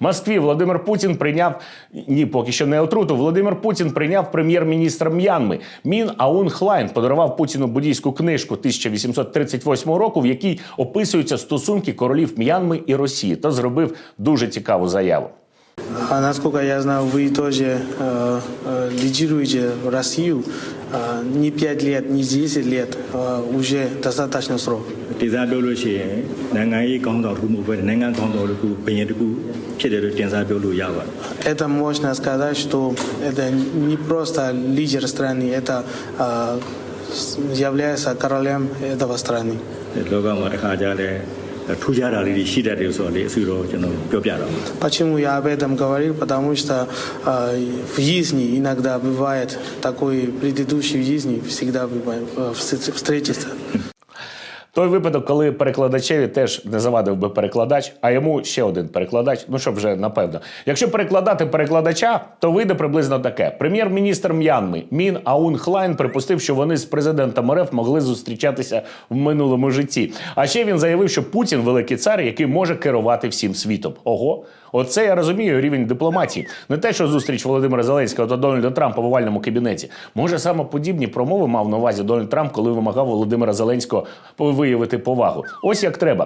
В Москві Володимир Путін прийняв ні, поки що не отруту. Володимир Путін прийняв прем'єр-міністра М'янми. Мін Аун Хлайн подарував Путіну буддійську книжку 1838 року, в якій описуються стосунки королів М'янми і Росії. Та зробив дуже цікаву заяву. А насколько я знаю, вы тоже э, э, лидируете Россию э, не 5 лет, не 10 лет, э, уже достаточно срок. ဒေသပြောလို့ရှိရင်နိုင်ငံရေးကောင်းဆောင်တစ်ခုမဟုတ်ဘဲနိုင်ငံကောင်းဆောင်တစ်ခုဘယင်တစ်ခုဖြစ်တယ်လို့တင်စားပြောလို့ရပါတယ် Это можно сказать, что это не просто лидер страны, это э, с- является королем этого страны. လောကမှာတစ်ခါကြားလဲ ထူးခြားတာလေးတွေရှိတတ်တယ်ဆိုတော့လေအစီတော့ကျွန်တော်ပြောပြတော့ Почему я об этом говорил? Потому что э, в жизни иногда бывает такой предыдущей жизни всегда бывает, э, встр- встретиться. Той випадок, коли перекладачеві теж не завадив би перекладач, а йому ще один перекладач. Ну щоб вже напевно. Якщо перекладати перекладача, то вийде приблизно таке: прем'єр-міністр М'янми Мін Аун Хлайн припустив, що вони з президентом РФ могли зустрічатися в минулому житті. А ще він заявив, що Путін великий цар, який може керувати всім світом. Ого, оце я розумію рівень дипломатії. Не те, що зустріч Володимира Зеленського та Дональда Трампа в овальному кабінеті. Може, саме подібні промови мав на увазі Дональд Трамп, коли вимагав Володимира Зеленського виявити повагу. Ось як треба.